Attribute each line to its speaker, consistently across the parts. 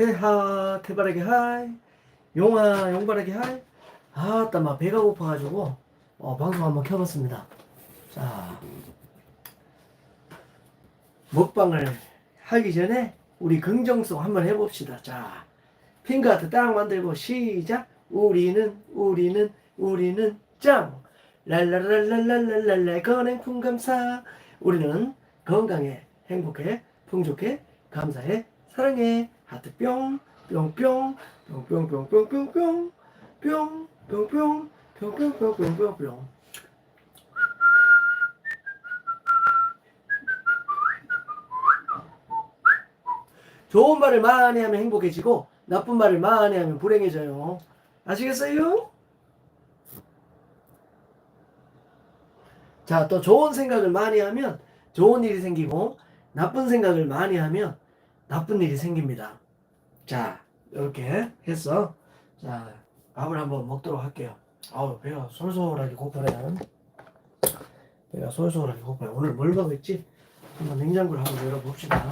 Speaker 1: 태하 태바라기 하이 용아 용바라기 하이. 아따 막 배가 고파가지고 어, 방송 한번 켜봤습니다. 자 먹방을 하기 전에 우리 긍정성 한번 해봅시다. 자 핑크하트 딱 만들고 시작. 우리는 우리는 우리는 짱. 랄랄랄랄랄랄랄라 건행품 감사 우리는 건강해. 행복해. 풍족해. 감사해 사랑해 하트 뿅 뿅 뿅 뿅 뿅 뿅 뿅 뿅 뿅 뿅 뿅 뿅 뿅 뿅 뿅 뿅 뿅 뿅 좋은 말을 많이 하면 행복해지고 나쁜 말을 많이 하면 불행해져요 아시겠어요? 자, 또 좋은 생각을 많이 하면 좋은 일이 생기고 나쁜 생각을 많이 하면 나쁜 일이 생깁니다. 자, 이렇게 해서 자, 밥을 한번 먹도록 할게요. 아우, 배가 솔솔하게 고프네요. 배가 솔솔하게 고파요. 오늘 뭘 먹을지 한번 냉장고를 한번 열어봅시다.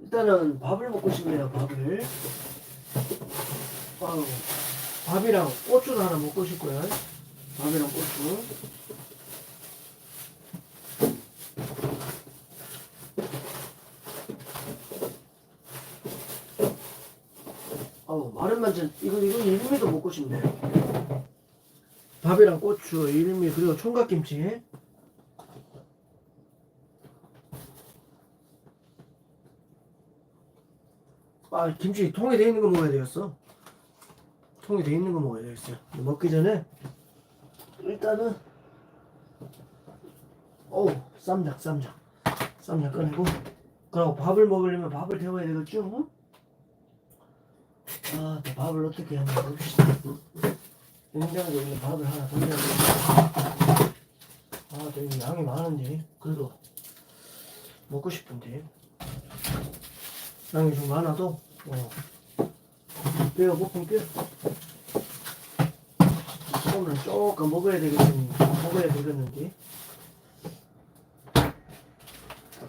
Speaker 1: 일단은 밥을 먹고 싶네요, 밥을. 아우, 밥이랑 고추도 하나 먹고 싶고요. 밥이랑 고추. 아우 마른 반찬 이거 이름이도 먹고 싶네. 밥이랑 고추, 이름이 그리고 총각김치. 아 김치 통에 돼 있는 거 먹어야 되겠어. 통에 돼 있는 거 먹어야 되겠어. 먹기 전에 일단은 어우 쌈장 쌈장 쌈장 꺼내고 그리고 밥을 먹으려면 밥을 데워야 되겠죠? 아, 또 밥을 어떻게 하나 봅시다. 냉장고에 있는 밥을 하나 돼. 아, 되게 양이 많은데 그래도 먹고 싶은데 양이 좀 많아도 어. 배가 고픈 게 오늘 조금 먹어야 되겠는데 먹어야 되겠는데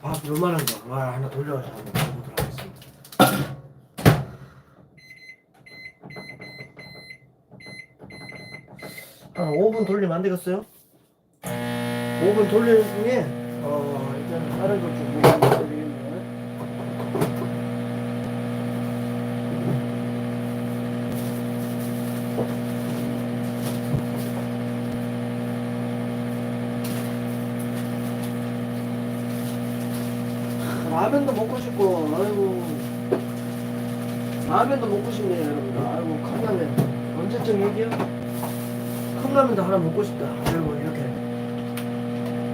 Speaker 1: 밥 요만한 거 와, 하나 돌려서 한번 먹어보도록 하겠습니다 한 5분 돌리면 안 되겠어요? 5분 돌리는 중에 어 일단 다른 걸좀 먹어야 되겠네 라면도 먹고 싶고 아이고 라면도 먹고 싶네요 여러분들 아이고 컵라면 언제쯤 얘기야? 컵라면도 하나 먹고 싶다. 아이고 이렇게.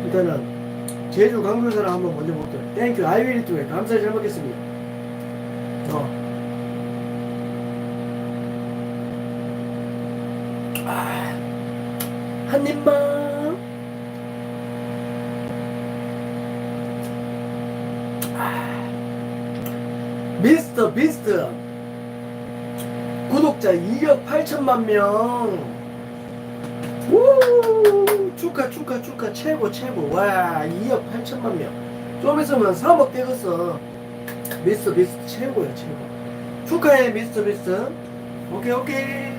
Speaker 1: 일단은 제주 강릉사랑 한번 먼저 먹도록 땡큐. 아이비리 투에 감사히 잘 먹겠습니다. 어. 아, 한 입만. 미스터 비스트 구독자 2억 8천만 명. 우! 축하 축하 축하 최고 최고. 와 2억 8천만 명좀 있으면 3억 되겠어. 미스터 비스트 최고야 최고. 축하해 미스터 비스트 오케이 오케이